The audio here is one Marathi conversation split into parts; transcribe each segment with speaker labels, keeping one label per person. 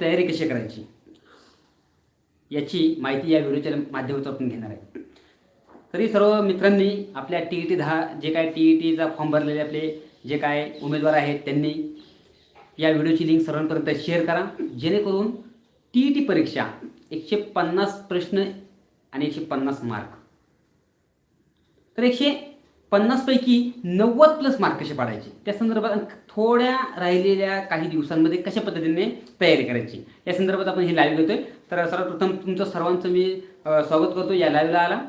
Speaker 1: तयारी कशी करायची? याची माहिती या व्हिडिओच्या माध्यमातून आपण घेणार आहे. तरी सर्व मित्रांनी आपल्या टी ई टी दहा जे काय टी ई टीचा फॉर्म भरलेले आपले जे काय उमेदवार आहेत त्यांनी या व्हिडिओची लिंक सर्वांपर्यंत शेअर करा. जेणेकरून टी ई टी परीक्षा एकशे पन्नास प्रश्न आणि एकशे पन्नास मार्क तर एकशे पन्नासपैकी नव्वद प्लस मार्क कसे पाडायचे? त्या संदर्भात थोड्या राहिलेल्या काही दिवसांमध्ये कशा पद्धतीने तयारी करायची? या संदर्भात आपण हे लाईव्ह घेतोय. तर सर्वप्रथम तुमचं सर्वांचं मी स्वागत करतो या लाईव्हला आला.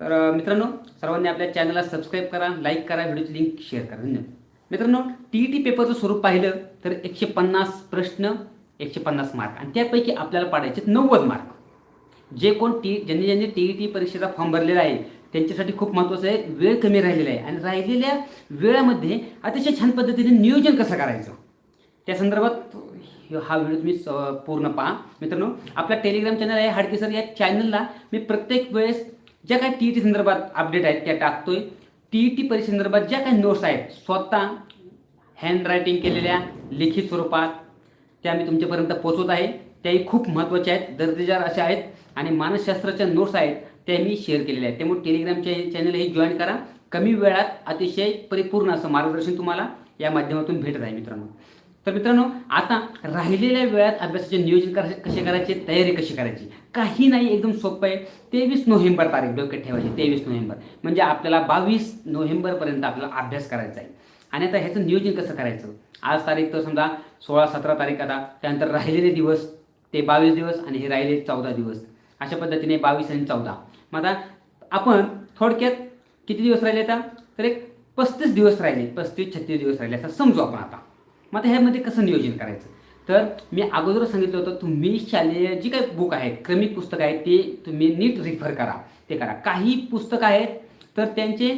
Speaker 1: तर मित्रांनो सर्वांनी आपल्या चॅनलला सबस्क्राईब करा लाईक करा व्हिडिओची लिंक शेअर करा. धन्यवाद. मित्रांनो टी ई टी पेपरचं स्वरूप पाहिलं तर एकशे पन्नास प्रश्न एकशे पन्नास मार्क आणि त्यापैकी आपल्याला पाडायचे नव्वद मार्क जे कोण टी ज्यांनी ज्यांनी टी ई टी परीक्षेचा फॉर्म भरलेला आहे त्यांच्यासाठी खूप महत्त्वाचं आहे. वेळ कमी राहिलेला आहे. आणि राहिलेल्या वेळामध्ये अतिशय छान पद्धतीने नियोजन कसं करायचं? त्या संदर्भात हा व्हिडिओ तुम्ही स- पूर्ण पहा. मित्रांनो आपला टेलिग्राम चॅनल आहे. हाडके सर या चॅनलला मी प्रत्येक वेळेस ज्या काही टी ई टी संदर्भात अपडेट आहेत त्या टाकतोय. टी ई टी परीक्षेसंदर्भात ज्या काही नोट्स आहेत स्वतः हँड रायटिंग केलेल्या लिखित स्वरूपात त्या मी तुमच्यापर्यंत पोहोचवत आहे. त्याही खूप महत्त्वाच्या आहेत. दर्जेदार अशा आहेत. आणि मानसशास्त्राच्या नोट्स आहेत. त्या मी शेअर केलेल्या आहेत. त्यामुळे टेलिग्रामचे चॅनल हे जॉईन करा. कमी वेळात अतिशय परिपूर्ण असं मार्गदर्शन तुम्हाला या माध्यमातून भेटत आहे मित्रांनो. तर मित्रांनो आता राहिलेल्या वेळात अभ्यासाचे नियोजन करा कसे करायचे तयारी कशी करायची? काही नाही एकदम सोपं आहे. तेवीस नोव्हेंबर तारीख डोक्यात ठेवायची तेवीस नोव्हेंबर. म्हणजे आपल्याला बावीस नोव्हेंबरपर्यंत आपल्याला अभ्यास करायचा आहे. आणि आता ह्याचं नियोजन कसं करायचं? आज तारीख तर समजा सोळा सतरा तारीख आता. त्यानंतर राहिलेले दिवस ते बावीस दिवस आणि हे राहिले चौदा दिवस. अशा पद्धतीने बावीस आणि चौदा. मग आता आपण थोडक्यात किती दिवस राहिले आता? तर एक पस्तीस दिवस राहिले पस्तीस छत्तीस दिवस राहिले असं समजू आपण आता. मग आता ह्यामध्ये कसं नियोजन करायचं? तर मी अगोदर सांगितलं होतं तुम्ही शालेय जी काही बुक आहेत क्रमिक पुस्तकं आहेत ते तुम्ही नीट रिफर करा ते करा. काही पुस्तकं आहेत तर त्यांचे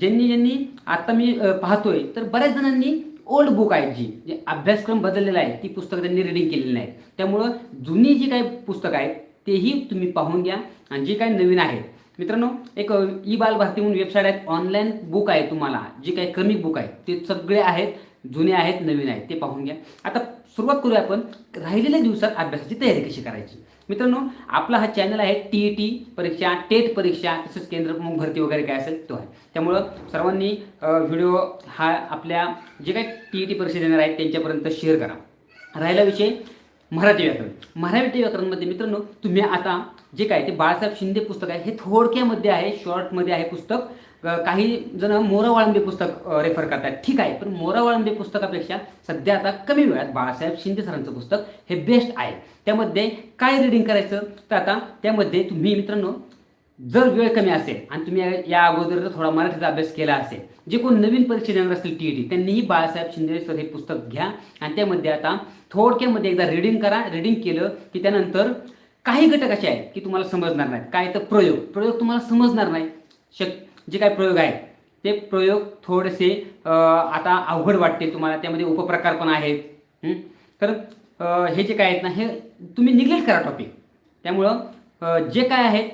Speaker 1: ज्यांनी ज्यांनी आत्ता मी पाहतोय तर बऱ्याच जणांनी ओल्ड बुक आहेत जी जे अभ्यासक्रम बदललेला आहे ती पुस्तकं त्यांनी रिडिंग केलेली नाहीत. त्यामुळं जुनी जी काही पुस्तकं आहेत तेही तुम्ही पाहून घ्या. आणि जे काही नवीन आहेत मित्रांनो एक ई बालभारती म्हणून वेबसाईट आहेत ऑनलाईन बुक आहे तुम्हाला. जे काही कमी बुक आहे ते सगळे आहेत जुने आहेत नवीन आहेत ते पाहून घ्या. आता सुरुवात करूया आपण राहिलेल्या दिवसात अभ्यासाची तयारी कशी करायची? मित्रांनो आपला हा चॅनल आहे टी ई टी परीक्षा टेट परीक्षा तसेच केंद्र प्रमुख भरती वगैरे काय असेल तो आहे. त्यामुळं सर्वांनी व्हिडिओ हा आपल्या जे काही टी ई टी परीक्षा देणार आहेत त्यांच्यापर्यंत शेअर करा. राहिला विषय मराठी व्याकरण. मराठी व्याकरणमध्ये मित्रांनो तुम्ही आता जे काय ते बाळासाहेब शिंदे पुस्तक आहे हे थोडक्यामध्ये आहे शॉर्टमध्ये आहे पुस्तक. काही जण मोरा वाळंबे पुस्तक रेफर करतात. ठीक आहे पण मोरा वाळंबे पुस्तकापेक्षा सध्या आता कमी वेळात बाळासाहेब शिंदे सरांचं पुस्तक हे बेस्ट आहे. त्यामध्ये काय रिडिंग करायचं? तर आता त्यामध्ये तुम्ही मित्रांनो जर वेळ कमी असेल आणि तुम्ही या- अगोदर जर थोडा मराठीचा अभ्यास केला असेल जे कोण नवीन परीक्षा देणार असतील टी ई टी त्यांनीही बाळासाहेब शिंदे सर हे पुस्तक घ्या आणि त्यामध्ये आता थोडक्यामध्ये एकदा रिडिंग करा. रिडिंग केलं की त्यानंतर काही घटक असे आहेत की तुम्हाला समजणार नाहीत. काय तर प्रयोग. प्रयोग तुम्हाला समजणार नाही. शक जे काय प्रयोग आहेत ते प्रयोग थोडेसे आता अवघड वाटते तुम्हाला. त्यामध्ये उपप्रकार पण आहेत. तर हे जे काय आहेत ना हे तुम्ही निग्लेक्ट करा टॉपिक त्यामुळं जे काय आहेत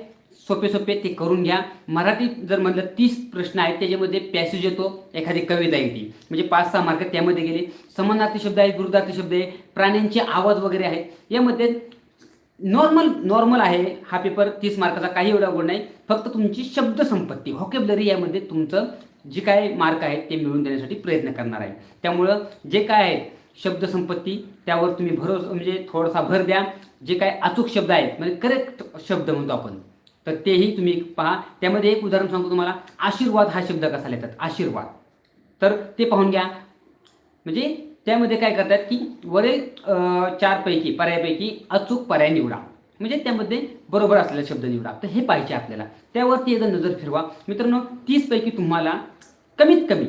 Speaker 1: सोपे सोपे ते करून घ्या. मराठी जर म्हटलं तीस प्रश्न आहेत त्याच्यामध्ये पॅसेज येतो एखादी कविता येते. म्हणजे पाच सहा मार्क त्यामध्ये गेले. समानार्थी शब्द आहेत विरुद्धार्थी शब्द आहे प्राण्यांचे आवाज वगैरे आहेत यामध्ये नॉर्मल नॉर्मल आहे हा पेपर तीस मार्काचा काही एवढा गुण नाही. फक्त तुमची शब्दसंपत्ती व्हॉकेबलरी यामध्ये तुमचं जे काय मार्क आहेत ते मिळवून देण्यासाठी प्रयत्न करणार आहे. त्यामुळं जे काय आहे शब्दसंपत्ती त्यावर तुम्ही भरोसा म्हणजे थोडासा भर द्या. जे काय अचूक शब्द आहेत म्हणजे करेक्ट शब्द म्हणतो आपण. तर तेही तुम्ही पहा. त्यामध्ये एक उदाहरण सांगतो तुम्हाला. आशीर्वाद हा शब्द कसा लिहितात? आशीर्वाद. तर ते पाहून घ्या. म्हणजे त्यामध्ये काय करतात की वरील चारपैकी पर्यायपैकी अचूक पर्याय निवडा. म्हणजे त्यामध्ये बरोबर असलेला शब्द निवडा. तर हे पाहिजे आपल्याला. त्यावरती एकदा नजर फिरवा. मित्रांनो तीसपैकी तुम्हाला कमीत कमी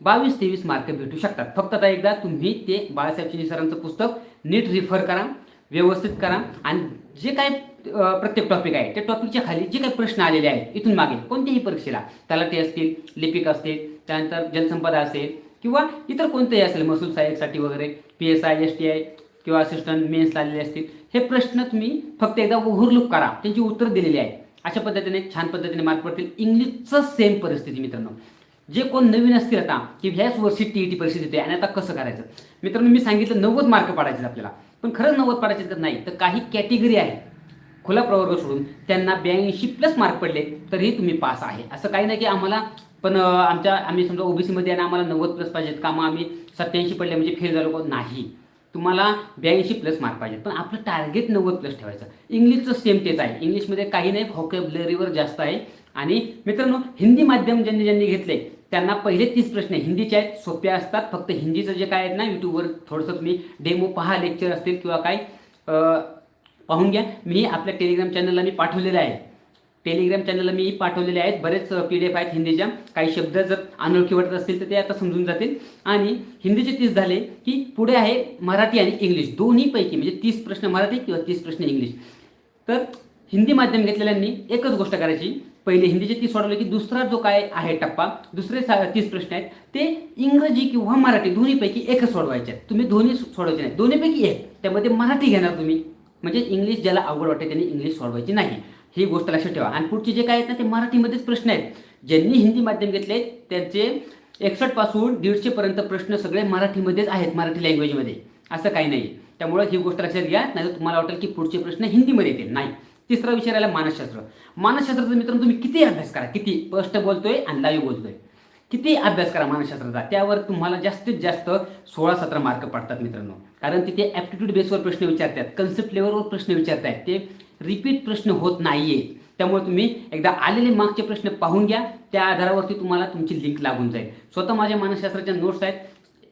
Speaker 1: बावीस तेवीस मार्क भेटू शकतात. फक्त आता एकदा तुम्ही ते बाळासाहेब शिंदे सरांचं पुस्तक नीट रिफर करा व्यवस्थित करा आणि जे काय प्रत्येक टॉपिक आहे त्या टॉपिकच्या खाली जे काही प्रश्न आलेले आहेत इथून मागे कोणत्याही परीक्षेला त्याला ते असतील लिपिक असतील त्यानंतर जलसंपदा असेल किंवा इतर कोणतेही असेल महसूल सहाय्यकसाठी वगैरे P S I S T I किंवा असिस्टंट मेन्स आलेले असतील हे प्रश्न तुम्ही फक्त एकदा ओव्हरलुक करा. त्यांची उत्तर दिलेली आहेत. अशा पद्धतीने छान पद्धतीने मार्क पडतील. इंग्लिशचं सेम परिस्थिती मित्रांनो. जे कोण नवीन असतील आता की ह्याच वर्षी टी ई टी परीक्षा देते आणि आता कसं करायचं? मित्रांनो मी सांगितलं नव्वद मार्क पाडायचे आपल्याला. पण खरंच नव्वद पाडायचे तर नाही. तर काही कॅटेगरी आहे. खुला प्रवर्ग सोडून त्यांना ब्याऐंशी प्लस मार्क पडले तरीही तुम्ही पास आहे. असं काही नाही की आम्हाला पण आमच्या आम्ही समजा ओबीसीमध्ये आणि आम्हाला नव्वद प्लस पाहिजेत. का मग आम्ही सत्याऐंशी पडले म्हणजे फेल झालो नाही. तुम्हाला ब्याऐंशी प्लस मार्क पाहिजेत. पण आपलं टार्गेट नव्वद प्लस ठेवायचं. इंग्लिशचं सेम तेच आहे. इंग्लिशमध्ये काही नाही व्हॉकेबलरीवर जास्त आहे. आणि मित्रांनो हिंदी माध्यम ज्यांनी ज्यांनी घेतले त्यांना पहिले तीस प्रश्न हिंदीचे आहेत सोप्या असतात. फक्त हिंदीचं जे काय आहेत ना यूट्यूबवर थोडंसं तुम्ही डेमो पहा लेक्चर असतील किंवा काय पाहून घ्या. मी आपल्या टेलिग्राम चॅनलला मी पाठवलेलं आहे. टेलिग्राम चॅनलला मी पाठवलेले आहेत. बरेच पी डी एफ आहेत हिंदीच्या. काही शब्द जर अनोळखी वाटत असतील तर ते आता समजून जातील. आणि हिंदीचे तीस झाले की पुढे आहे मराठी आणि इंग्लिश. दोन्हीपैकी म्हणजे तीस प्रश्न मराठी किंवा तीस प्रश्न इंग्लिश. तर हिंदी माध्यम घेतलेल्यांनी एकच गोष्ट करायची. पहिले हिंदीचे तीस सोडवले की दुसरा जो काय आहे टप्पा दुसरे सा तीस प्रश्न आहेत ते इंग्रजी किंवा मराठी दोन्हीपैकी एकच सोडवायचे आहेत. तुम्ही दोन्ही सोडवायचे नाही. दोन्हीपैकी एक. त्यामध्ये मराठी घेणार तुम्ही. म्हणजे इंग्लिश ज्याला अवघड वाटते त्यांनी इंग्लिश सोडवायची नाही. ही गोष्ट लक्षात ठेवा. आणि पुढचे जे काय आहेत ना ते मराठीमध्येच प्रश्न आहेत. ज्यांनी हिंदी माध्यम घेतले त्यांचे एकसष्टपासून दीडशेपर्यंत प्रश्न सगळे मराठीमध्येच आहेत मराठी लँग्वेजमध्ये असं काही नाही. त्यामुळे ही गोष्ट लक्षात घ्या. नाही तुम्हाला वाटेल की पुढचे प्रश्न हिंदीमध्ये येतील. नाही. तिसरा विषय राहिला मानसशास्त्र. मानसशास्त्राचा मित्रांनो तुम्ही किती अभ्यास करा किती? स्पष्ट बोलतोय आणि लाईव्ह बोलतोय. किती अभ्यास करा मानसशास्त्राचा? त्यावर तुम्हाला जास्तीत जास्त सोळा सतरा मार्क पडतात मित्रांनो. कारण तिथे ॲप्टिट्यूड बेसवर प्रश्न विचारतात कन्सेप्ट लेवलवर प्रश्न विचारतात ते रिपीट प्रश्न होत नाही आहे त्यामुळे तुम्ही एकदा आलेले मागचे प्रश्न पाहून घ्या. त्या आधारावरती तुम्हाला तुमची लिंक लागून जाईल. स्वतः माझ्या मानसशास्त्राच्या नोट्स आहेत.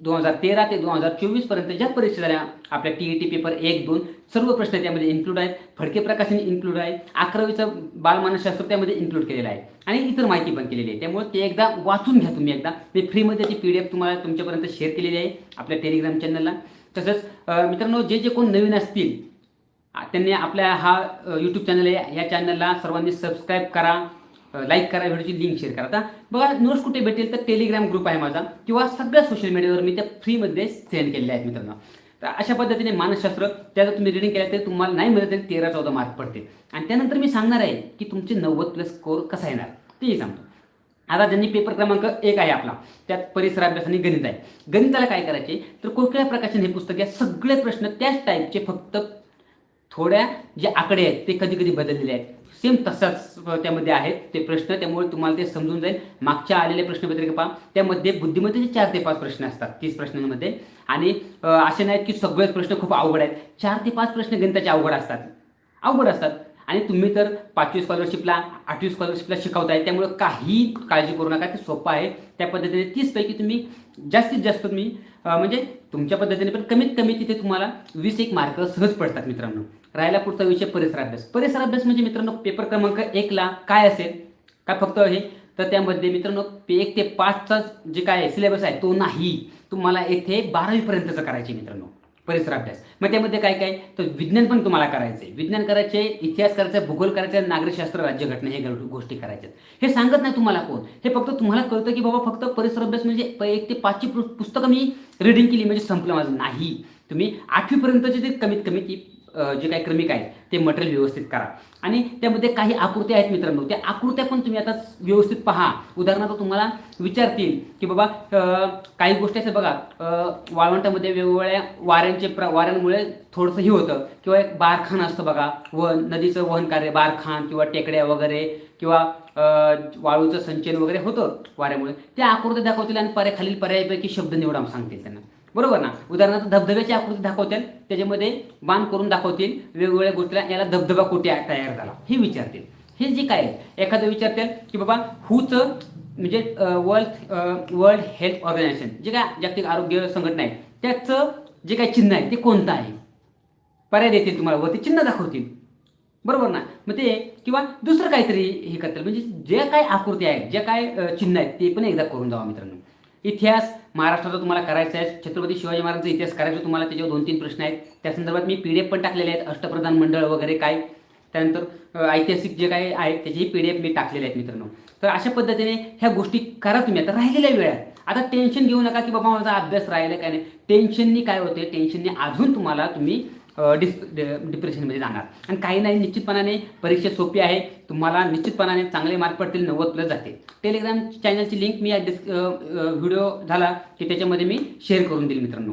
Speaker 1: दोन हजार तेरा ते दोन हजार चोवीसपर्यंत ज्या परीक्षा झाल्या आपल्या टी ई टी पेपर एक दोन सर्व प्रश्न त्यामध्ये इन्क्लूड आहेत. फडके प्रकाशन इन्क्लूड आहे. अकरावीचं बालमानसशास्त्र त्यामध्ये इन्क्लूड केलेलं आहे. आणि इतर माहिती पण केलेली आहे. त्यामुळे ते एकदा वाचून घ्या तुम्ही एकदा. मी फ्रीमध्ये ती पी डी एफ तुम्हाला तुमच्यापर्यंत शेअर केलेली आहे आपल्या टेलिग्राम चॅनलला तसंच मित्रांनो जे जे कोण नवीन असतील त्यांनी आपल्या हा यूट्यूब चॅनल आहे. या चॅनलला सर्वांनी सबस्क्राईब करा. लाईक करा व्हिडिओची लिंक शेअर करा. आता बघा नोट्स कुठे भेटेल तर टेलिग्राम ग्रुप आहे माझा किंवा सगळ्या सोशल मीडियावर मी त्या फ्रीमध्ये सेंड केलेल्या आहेत मित्रांनो. तर अशा पद्धतीने मानसशास्त्र त्याचं तुम्ही रिडिंग केलं तरी तुम्हाला नाही मिळत तरी तेरा चौदा मार्क पडते आणि त्यानंतर मी सांगणार आहे की तुमचे नव्वद प्लस स्कोअर कसा येणार तेही सांगतो. आता ज्यांनी पेपर क्रमांक एक आहे आपला त्यात परिसर अभ्यास आणि गणित आहे. गणिताला काय करायचे? तर कोकिळा प्रकाशन हे पुस्तक या सगळे प्रश्न त्याच टाईपचे फक्त थोड्या जे आकडे आहेत ते कधी कधी बदललेले आहेत. सेम तसाच त्यामध्ये आहेत ते प्रश्न. त्यामुळे तुम्हाला ते समजून जाईल. मागच्या आलेले प्रश्नपत्रिका पहा. त्यामध्ये बुद्धिमत्तेचे चार ते पाच प्रश्न असतात तीस प्रश्नांमध्ये. आणि असे नाहीत की सगळेच प्रश्न खूप अवघड आहेत. चार ते पाच प्रश्न गणिताचे अवघड असतात. अवघड असतात. आणि तुम्ही तर पाचवी स्कॉलरशिपला आठवी स्कॉलरशिपला शिकवताय. त्यामुळे काही काळजी करू नका ते सोपं आहे. त्या पद्धतीने तीसपैकी तुम्ही जास्तीत जास्त तुम्ही म्हणजे तुमच्या पद्धतीने पण कमीत कमी तिथे तुम्हाला वीस एक मार्क सहज पडतात मित्रांनो. राहिला पुढचा विषय परिसर अभ्यास. परिसर अभ्यास म्हणजे मित्रांनो पेपर क्रमांक एकला काय असेल? काय फक्त हे? तर त्यामध्ये मित्रांनो एक ते पाचचा जे काय सिलेबस आहे तो नाही. तुम्हाला येथे बारावीपर्यंतचं करायचे मित्रांनो. परिसर अभ्यास मग त्यामध्ये काय काय? तर विज्ञान पण तुम्हाला करायचं आहे. विज्ञान करायचे इतिहास करायचा भूगोल करायचा नागरिकशास्त्र राज्यघटना हे गोष्टी करायच्या हे सांगत नाही तुम्हाला कोण. हे फक्त तुम्हाला कळतं की बाबा फक्त परिसर अभ्यास म्हणजे एक ते पाचची पुस्तकं मी रिडिंग केली म्हणजे संपलं माझं. नाही. तुम्ही आठवीपर्यंतचे ते कमीत कमी ती जे काही क्रमिक आहे ते मटेरियल व्यवस्थित करा. आणि त्यामध्ये काही आकृत्या आहेत मित्रांनो. त्या आकृत्या पण तुम्ही आता व्यवस्थित पहा. उदाहरणार्थ तुम्हाला विचारतील की बाबा काही गोष्टी असं बघा. वाळवंटामध्ये वेगवेगळ्या वाऱ्यांचे प्र वाऱ्यांमुळे थोडंसं हे होतं. किंवा एक बारखान असतं बघा. वन नदीचं वहन कार्य बारखान किंवा टेकड्या वगैरे किंवा वाळूचं संचयन वगैरे होतं वाऱ्यामुळे. त्या आकृत्या दाखवतील आणि पर्याय खालील पर्यायापैकी शब्द निवडा सांगतील त्यांना. बरोबर ना? उदाहरणार्थ धबधब्याची आकृती दाखवतील त्याच्यामध्ये बाण करून दाखवतील वेगवेगळ्या गोष्टीला याला धबधबा कुठे तयार झाला. हे विचारतील. हे जे काय आहे, एखादं विचारतील की बाबा हूचं म्हणजे वर्ल्ड वर्ल्ड हेल्थ ऑर्गनायझेशन जे काय जागतिक आरोग्य संघटना आहे त्याचं जे काय चिन्ह आहे ते कोणतं आहे? पर्याय देतील तुम्हाला वरती चिन्ह दाखवतील. बरोबर ना? मग ते किंवा दुसरं काहीतरी हे करतील. म्हणजे जे काय आकृती आहेत जे काय चिन्ह आहेत ते पण एकदा करून जावा मित्रांनो. इतिहास महाराष्ट्राचा तुम्हाला करायचा आहे. छत्रपती शिवाजी महाराजांचा इतिहास करायचा तुम्हाला त्याच्यावर दोन तीन प्रश्न आहेत. त्या संदर्भात मी पी डी एफ पण टाकलेले आहेत. अष्टप्रधान मंडळ वगैरे काय. त्यानंतर ऐतिहासिक जे काही आहेत त्याचेही पी डी एफ मी टाकलेले आहेत मित्रांनो. तर अशा पद्धतीने ह्या गोष्टी करा तुम्ही. आता राहिलेल्या वेळात आता टेन्शन घेऊ नका की बाबा माझा अभ्यास राहिला काय नाही. टेन्शननी काय होते? टेन्शननी अजून तुम्हाला तुम्ही डिस डिप्रेशनमध्ये जाणार. आणि काही नाही निश्चितपणाने परीक्षा सोपी आहे. तुम्हाला निश्चितपणाने चांगले मार्क पडतील नव्वद प्लस जाते टेलिग्राम चॅनलची लिंक मी या डिस् व्हिडिओ झाला की त्याच्यामध्ये मी शेअर करून देईल मित्रांनो.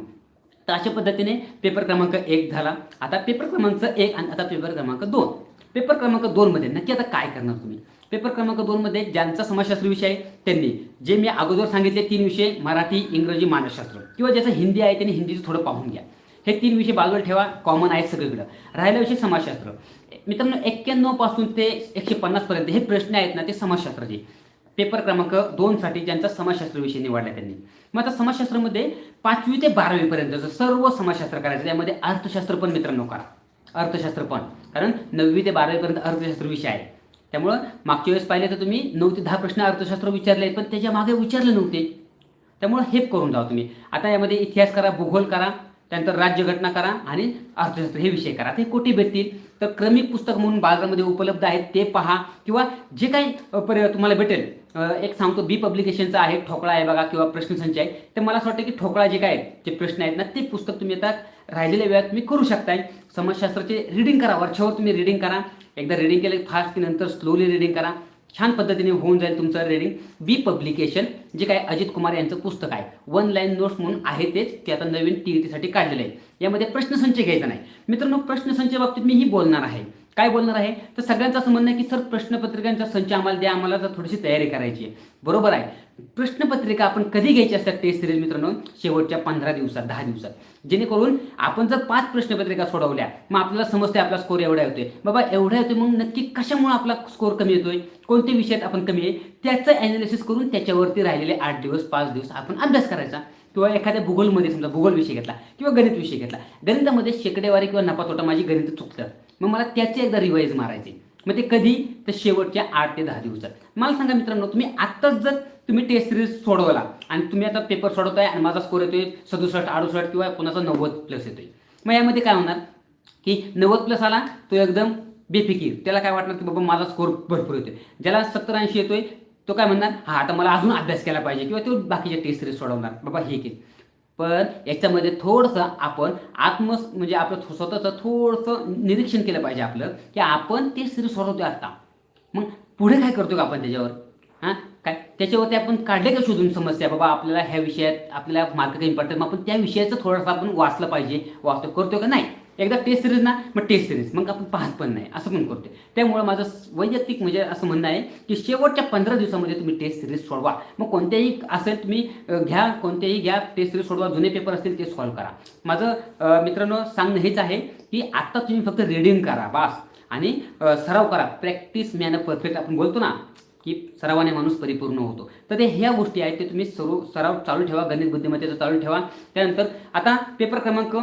Speaker 1: तर अशा पद्धतीने पेपर क्रमांक एक झाला. आता पेपर क्रमांक एक आणि आता पेपर क्रमांक दोन. पेपर क्रमांक दोनमध्ये नक्की आता काय करणार तुम्ही? पेपर क्रमांक दोनमध्ये ज्यांचा समाजशास्त्र विषय आहे त्यांनी जे मी अगोदर सांगितले तीन विषय मराठी इंग्रजी मानसशास्त्र. किंवा ज्याचं हिंदी आहे त्यांनी हिंदीचं थोडं पाहून घ्या. हे तीन विषय बाजूला ठेवा कॉमन आहेत सगळीकडं. राहिला विषय समाजशास्त्र. मित्रांनो एक्क्याण्णवपासून ते एकशे पन्नासपर्यंत हे प्रश्न आहेत ना ते समाजशास्त्राचे. पेपर क्रमांक दोनसाठी ज्यांचा समाजशास्त्र विषय निवडला त्यांनी. मग आता समाजशास्त्रामध्ये पाचवी ते बारावीपर्यंतचं सर्व समाजशास्त्र करायचं त्यामध्ये अर्थशास्त्र पण मित्रांनो करा. अर्थशास्त्र पण. कारण नववी ते बारावीपर्यंत अर्थशास्त्र विषय आहे. त्यामुळं मागच्या वेळेस पाहिले तर तुम्ही नऊ ते दहा प्रश्न अर्थशास्त्र विचारले आहेत पण त्याच्यामागे विचारले नव्हते. त्यामुळं हे करून जावा तुम्ही. आता यामध्ये इतिहास करा भूगोल करा त्यानंतर राज्यघटना करा आणि अर्थशास्त्र हे विषय करा. ते कोठे भेटतील? तर क्रमिक पुस्तक म्हणून बाजारामध्ये उपलब्ध आहेत ते पहा. किंवा जे काही अ, तुम्हाला भेटेल एक सांगतो बी पब्लिकेशनचा आहे ठोकळा आहे बघा किंवा प्रश्नसंच आहे. तर मला असं वाटतं की ठोकळा जे काय जे प्रश्न आहेत ना ते पुस्तक तुम्ही आता राहिलेल्या वेळात तुम्ही करू शकताय. समाजशास्त्राचे रिडिंग करा वर्षावर तुम्ही रिडिंग करा. एकदा रिडिंग केलं फास्ट की नंतर स्लोली रिडिंग करा. छान पद्धतीने होऊन जाईल तुमचं रेडिंग बी पब्लिकेशन जे काय अजित कुमार यांचं पुस्तक आहे. वन लाईन नोट्स म्हणून आहे तेच ते आता नवीन टी ई टीसाठी काढलेलं आहे. यामध्ये प्रश्नसंच घ्यायचा नाही. मित्रांनो प्रश्नसंच बाबतीत मी ही बोलणार आहे. काय बोलणार आहे? तर सगळ्यांचं असं म्हणणं आहे की सर प्रश्नपत्रिकांचा संच आम्हाला द्या आम्हाला तर थोडीशी तयारी करायची आहे. बरोबर आहे. प्रश्नपत्रिका आपण कधी घ्यायची असतात टेस्ट सिरीज मित्रांनो? शेवटच्या पंधरा दिवसात दहा दिवसात. जेणेकरून आपण जर पाच प्रश्नपत्रिका सोडवल्या मग आपल्याला समजते आपला स्कोर एवढा येतोय. बाबा एवढा येतोय मग नक्की कशामुळे आपला स्कोर कमी येतोय? कोणत्या विषयात आपण कमी आहे? त्याचं ॲनालिसिस करून त्याच्यावरती राहिलेले आठ दिवस पाच दिवस आपण अभ्यास करायचा. किंवा एखाद्या भूगोलमध्ये समजा भूगोल विषय घेतला किंवा गणित विषय घेतला. गणितामध्ये शेकडेवारी किंवा नफा तोटा माझी गणित चुकतात मग मला त्याचे एकदा रिवाईज मारायचे. मग ते कधी? तर शेवटच्या आठ ते दहा दिवसात. मला सांगा मित्रांनो तुम्ही आत्ताच जर तुम्ही टेस्ट सिरीज सोडवला आणि तुम्ही आता पेपर सोडवताय आणि माझा स्कोर येतोय सदुसष्ट अडुसष्ट किंवा कोणाचा नव्वद प्लस येतोय. मग यामध्ये काय होणार? की नव्वद प्लस आला तो एकदम बेफिकीर. त्याला काय वाटणार की बाबा माझा स्कोर भरपूर येतोय. ज्याला सत्तर ऐंशी येतोय तो काय म्हणणार? हा आता मला अजून अभ्यास केला पाहिजे. किंवा तो बाकीच्या टेस्ट सिरीज सोडवणार. बाबा हे केलं. पण याच्यामध्ये थोडंसं आपण आत्म म्हणजे आपलं स्वतःचं थोडंसं निरीक्षण केलं पाहिजे आपलं की आपण ते सिरीज सोडवतोय आत्ता. मग पुढे काय करतो का आपण त्याच्यावर? हां? काय? त्याच्यावरती आपण काढले का शोधून समस्या? बाबा आपल्याला ह्या विषयात आपल्याला मार्क काही पडतात मग आपण त्या विषयाचं थोडंसं आपण वाचलं पाहिजे. वाचतो करतो का नाही? एकदा टेस्ट सिरीज ना मग टेस्ट सिरीज मग आपण पाहत पण नाही. असं पण करतो त्यामुळं माझं वैयक्तिक म्हणजे असं म्हणणं आहे की शेवटच्या पंधरा दिवसामध्ये तुम्ही टेस्ट सिरीज सोडवा. मग कोणत्याही असेल तुम्ही घ्या कोणत्याही घ्या टेस्ट सिरीज सोडवा जुने पेपर असतील ते सॉल्व्ह करा. माझं मित्रांनो सांगणं हेच आहे की आत्ता तुम्ही फक्त रिडिंग करा बास. आणि सराव करा. प्रॅक्टिस मॅन परफेक्ट आपण बोलतो ना की सरावाने माणूस परिपूर्ण होतो. तर ते ह्या गोष्टी आहेत ते तुम्ही सर्व सराव चालू ठेवा गणित बुद्धिमत्तेचा चालू ठेवा. त्यानंतर आता पेपर क्रमांक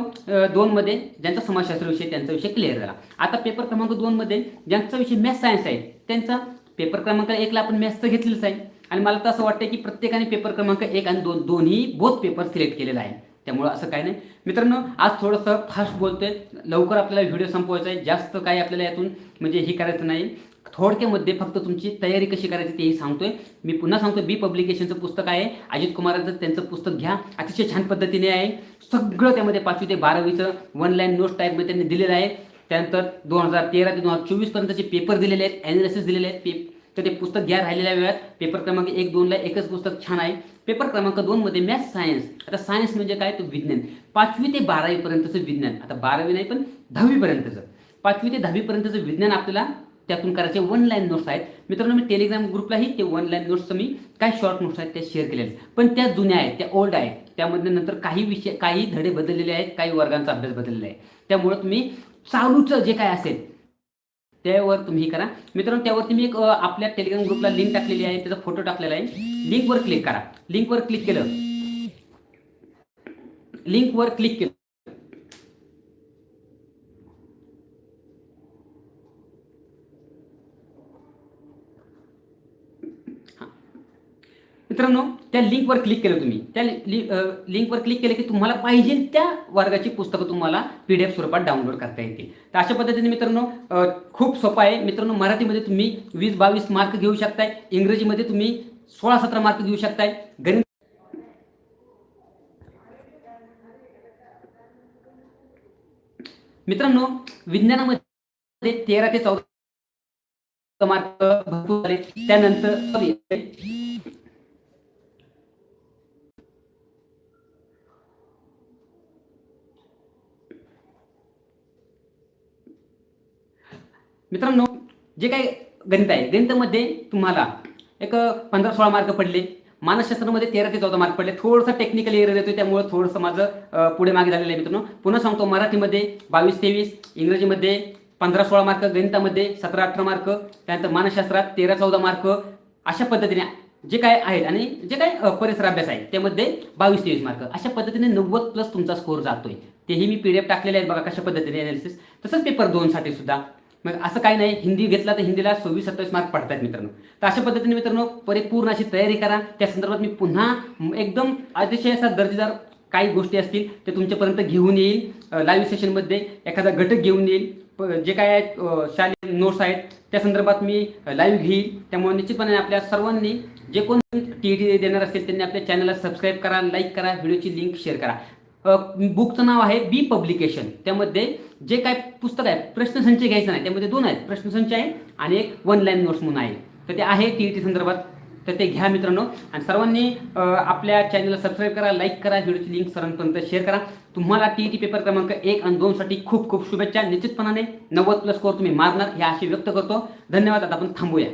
Speaker 1: दोनमध्ये ज्यांचा समाजशास्त्र विषय त्यांचा विषय क्लिअर झाला. आता पेपर क्रमांक दोनमध्ये ज्यांचा विषय मॅथ्स सायन्स आहे त्यांचा पेपर क्रमांक एकला आपण मॅथ्सचं घेतलेलंच आहे. आणि मला तर असं वाटतं की प्रत्येकाने पेपर क्रमांक एक आणि दोन दोन्ही बोथ पेपर सिलेक्ट केलेला आहे. त्यामुळं असं काय नाही. मित्रांनो आज थोडंसं फास्ट बोलतोय. लवकर आपल्याला व्हिडिओ संपवायचा आहे. जास्त काही आपल्याला यातून म्हणजे हे करायचं नाही. थोडक्यामध्ये फक्त तुमची तयारी कशी करायची तेही सांगतोय. मी पुन्हा सांगतो बी पब्लिकेशनचं पुस्तक आहे. अजित कुमारांचं त्यांचं पुस्तक घ्या. अतिशय छान पद्धतीने आहे. सगळं त्यामध्ये पाचवी ते बारावीचं वन लाईन नोट्स टाईपमध्ये त्यांनी दिलेलं आहे. त्यानंतर दोन हजार तेरा ते दोन हजार चोवीसपर्यंतचे पेपर दिलेले आहेत. ॲनालिसिस दिलेले आहेत. पेप तर ते पुस्तक घ्या राहिलेल्या वेळात. पेपर क्रमांक एक दोनला एकच पुस्तक छान आहे. पेपर क्रमांक दोनमध्ये मॅथ्स सायन्स आता सायन्स म्हणजे काय? तो विज्ञान. पाचवी ते बारावीपर्यंतचं विज्ञान. आता बारावी नाही पण दहावीपर्यंतचं पाचवी ते दहावीपर्यंतचं विज्ञान आपल्याला त्यातून करायचे वन लाईन नोट्स आहेत. मित्रांनो मी टेलिग्राम ग्रुपलाही ते वन लाईन नोट्स मी काय शॉर्ट नोट्स आहेत त्या शेअर केलेल्या आहेत. पण त्या जुन्या आहेत त्या ओल्ड आहेत. त्यामध्ये नंतर काही विषय काही धडे बदललेले आहेत काही वर्गांचा अभ्यास बदललेला आहे. त्यामुळं तुम्ही चालूचं जे काय असेल त्यावर तुम्ही हे करा. मित्रांनो त्यावरती मी एक आपल्या टेलिग्राम ग्रुपला लिंक टाकलेली आहे. त्याचा फोटो टाकलेला आहे. लिंकवर क्लिक करा. लिंकवर क्लिक केलं. लिंकवर क्लिक केलं. मित्रांनो त्या लिंकवर क्लिक केलं तुम्ही. त्या लि लिंकवर क्लिक केलं की तुम्हाला पाहिजे त्या वर्गाची पुस्तकं तुम्हाला पी डी एफ स्वरूपात डाउनलोड करता येतील. तर अशा पद्धतीने मित्रांनो खूप सोपं आहे. मित्रांनो मराठीमध्ये तुम्ही वीस बावीस मार्क घेऊ शकताय. इंग्रजीमध्ये तुम्ही सोळा सतरा मार्क घेऊ शकताय. गणित मित्रांनो विज्ञानामध्ये तेरा ते चौदा मार्क भरपूर झाले. त्यानंतर मित्रांनो जे काही गणित आहे गणितामध्ये तुम्हाला एक पंधरा सोळा मार्क पडले. मानसशास्त्रामध्ये तेरा ते चौदा मार्क पडले. थोडंसं टेक्निकल एरिया येतो त्यामुळे थोडंसं माझं पुढे मागे झालेलं आहे मित्रांनो. पुन्हा सांगतो मराठीमध्ये बावीस तेवीस इंग्रजीमध्ये पंधरा सोळा मार्क गणितामध्ये सतरा अठरा मार्क त्यानंतर मानसशास्त्रात तेरा चौदा मार्क अशा पद्धतीने जे काय आहेत आणि जे काय परिसर अभ्यास आहे त्यामध्ये बावीस तेवीस मार्क अशा पद्धतीने नव्वद प्लस तुमचा स्कोर जातोय. तेही मी पी डी एफ टाकलेले आहेत बघा कशा पद्धतीने अनालिसिस तसंच पेपर दोनसाठी सुद्धा. मग असं काही नाही हिंदी घेतला तर हिंदीला सव्वीस सत्तावीस मार्क पडतात मित्रांनो. तर अशा पद्धतीने मित्रांनो परिपूर्ण अशी तयारी करा. त्या संदर्भात मी पुन्हा एकदम अतिशय असा दर्जेदार काही गोष्टी असतील ते तुमच्यापर्यंत घेऊन येईल. लाईव्ह सेशनमध्ये एखादा घटक घेऊन येईल. जे काय आहेत, शालेय नोट्स आहेत त्या संदर्भात मी लाईव्ह घेईल. त्यामुळे निश्चितपणे आपल्या सर्वांनी जे कोण टी टी देणार असतील त्यांनी आपल्या चॅनलला सबस्क्राईब करा लाईक करा व्हिडिओची लिंक शेअर करा. बुकचं नाव आहे बी पब्लिकेशन. त्यामध्ये जे काय पुस्तक आहे प्रश्नसंच घ्यायचं नाही. त्यामध्ये दोन आहेत. प्रश्नसंच आहे आणि एक वन लाईन नोट्स म्हणून आहे. तर ते आहे टी ई टी संदर्भात. तर ते घ्या मित्रांनो. आणि सर्वांनी आपल्या चॅनलला सबस्क्राईब करा लाईक करा व्हिडिओची लिंक सर्वांपर्यंत शेअर करा. तुम्हाला टी ई टी पेपर क्रमांक एक आणि दोनसाठी खूप खूप शुभेच्छा. निश्चितपणाने नव्वद प्लस स्कोर तुम्ही मारणार हे आशे व्यक्त करतो. धन्यवाद. आता आपण थांबूया.